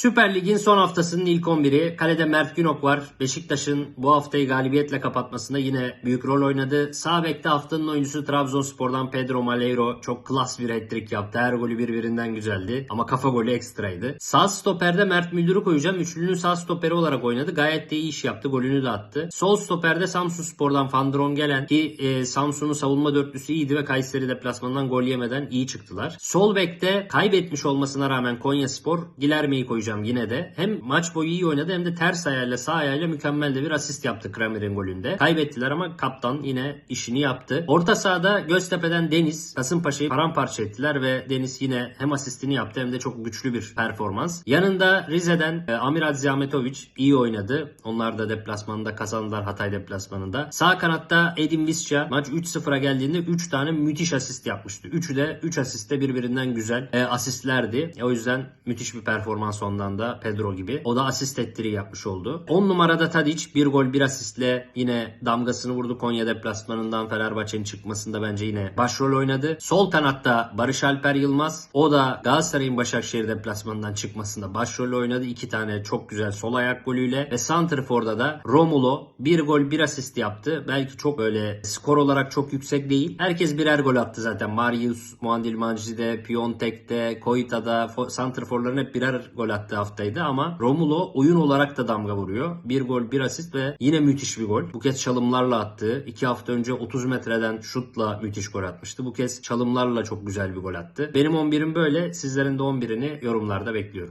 Süper Lig'in son haftasının ilk 11'i. Kalede Mert Günok var. Beşiktaş'ın bu haftayı galibiyetle kapatmasında yine büyük rol oynadı. Sağ bekte haftanın oyuncusu Trabzonspor'dan Pedro Malheiro çok klas bir hat-trick yaptı. Her golü birbirinden güzeldi. Ama kafa golü ekstraydı. Sağ stoperde Mert Müldür'ü koyacağım. Üçlünün sağ stoperi olarak oynadı. Gayet de iyi iş yaptı. Golünü de attı. Sol stoperde Samsun Spor'dan Van Drongelen ki e, Samsun'un savunma dörtlüsü iyiydi ve Kayseri deplasmanından gol yemeden iyi çıktılar. Sol bekte kaybetmiş olmasına rağmen Konya Spor Gilerme'yi koyacağım yine de. Hem maç boyu iyi oynadı hem de ters ayağıyla sağ ayağıyla mükemmel de bir asist yaptı Kramer'in golünde. Kaybettiler ama kaptan yine işini yaptı. Orta sahada Göztepe'den Deniz Kasımpaşa'yı paramparça ettiler ve Deniz yine hem asistini yaptı hem de çok güçlü bir performans. Yanında Rize'den e, Amir Adzihmetovic iyi oynadı. Onlar da deplasmanında kazandılar Hatay deplasmanında. Sağ kanatta Edin Visca maç 3-0'a geldiğinde 3 tane müthiş asist yapmıştı. Üçü de 3 asist de birbirinden güzel e, asistlerdi. E, o yüzden müthiş bir performans ondan da Pedro gibi. O da asist ettiri yapmış oldu. 10 numarada Tadic bir gol bir asistle yine damgasını vurdu Konya deplasmanından Fenerbahçe'nin çıkmasında bence yine başrol oynadı. Sol kanatta Barış Alper Yılmaz. O da Galatasaray'ın Başakşehir deplasmanından çıkmasında başrol oynadı. İki tane çok güzel sol ayak golüyle ve Santrfor'da da Romulo bir gol bir asist yaptı. Belki çok böyle skor olarak çok yüksek değil. Herkes birer gol attı zaten. Marius, Muandil Manci'de, Piontek'te, Koita'da, Fo- Santrfor'ların hep birer gol attığı haftaydı ama Romulo oyun olarak da damga vuruyor. Bir gol bir asist ve yine müthiş bir gol. Bu kez çalımlarla attı. İki hafta önce 30 metreden şutla müthiş gol atmıştı. Bu kez çalımlarla çok güzel bir gol attı. Benim 11'im böyle. Sizlerin de 11'ini yorumlarda bekliyorum.